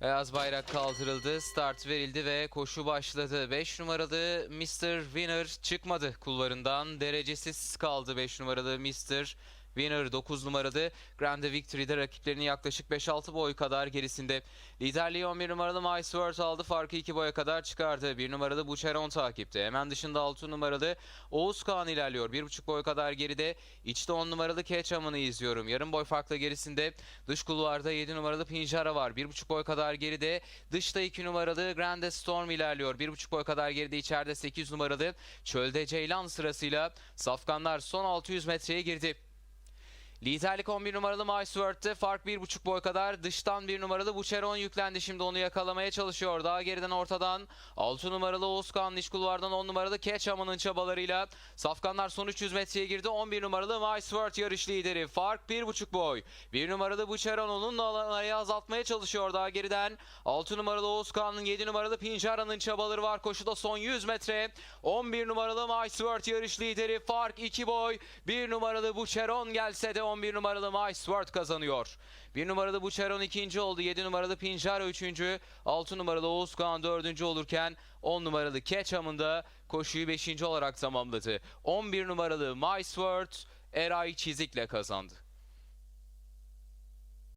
Beyaz bayrak kaldırıldı, start verildi ve koşu başladı. 5 numaralı Mr. Winner çıkmadı kulvarından. Derecesiz kaldı 5 numaralı Mr. Winner 9 numaralı Grande Victory'de rakiplerinin yaklaşık 5-6 boy kadar gerisinde. Liderliği 11 numaralı My Sword aldı. Farkı 2 boya kadar çıkardı. 1 numaralı Bucheron takipte. Hemen dışında 6 numaralı Oğuz Kağan ilerliyor. 1,5 boy kadar geride. İçte 10 numaralı Ketchaman'ı izliyorum. Yarım boy farkla gerisinde. Dış kulvarda 7 numaralı Pinjara var. 1,5 boy kadar geride. Dışta 2 numaralı Grande Storm ilerliyor. 1,5 boy kadar geride. içeride 8 numaralı Çölde Ceylan sırasıyla Safkanlar son 600 metreye girdi. Liderlik 11 numaralı MySword'te fark 1,5 boy kadar. Dıştan 1 numaralı Bucheron yüklendi. Şimdi onu yakalamaya çalışıyor. Daha geriden ortadan 6 numaralı Oğuzkan iç kulvardan 10 numaralı Ketchaman'ın çabalarıyla Safkanlar son 300 metreye girdi. 11 numaralı MySword yarış lideri. Fark 1,5 boy. 1 numaralı Bucheron onunla arayı azaltmaya çalışıyor. Daha geriden 6 numaralı Oğuzkan'ın 7 numaralı Pinjara'nın çabaları var. Koşuda son 100 metre. 11 numaralı MySword yarış lideri. Fark 2 boy. 1 numaralı Bucheron gelse de 11 numaralı MySword kazanıyor. 1 numaralı Bucheron ikinci oldu. 7 numaralı Pinjara üçüncü. 6 numaralı Oğuzkan dördüncü olurken 10 numaralı Ketchum'ın da koşuyu 5. olarak tamamladı. 11 numaralı MySword Eray Çizik'le kazandı.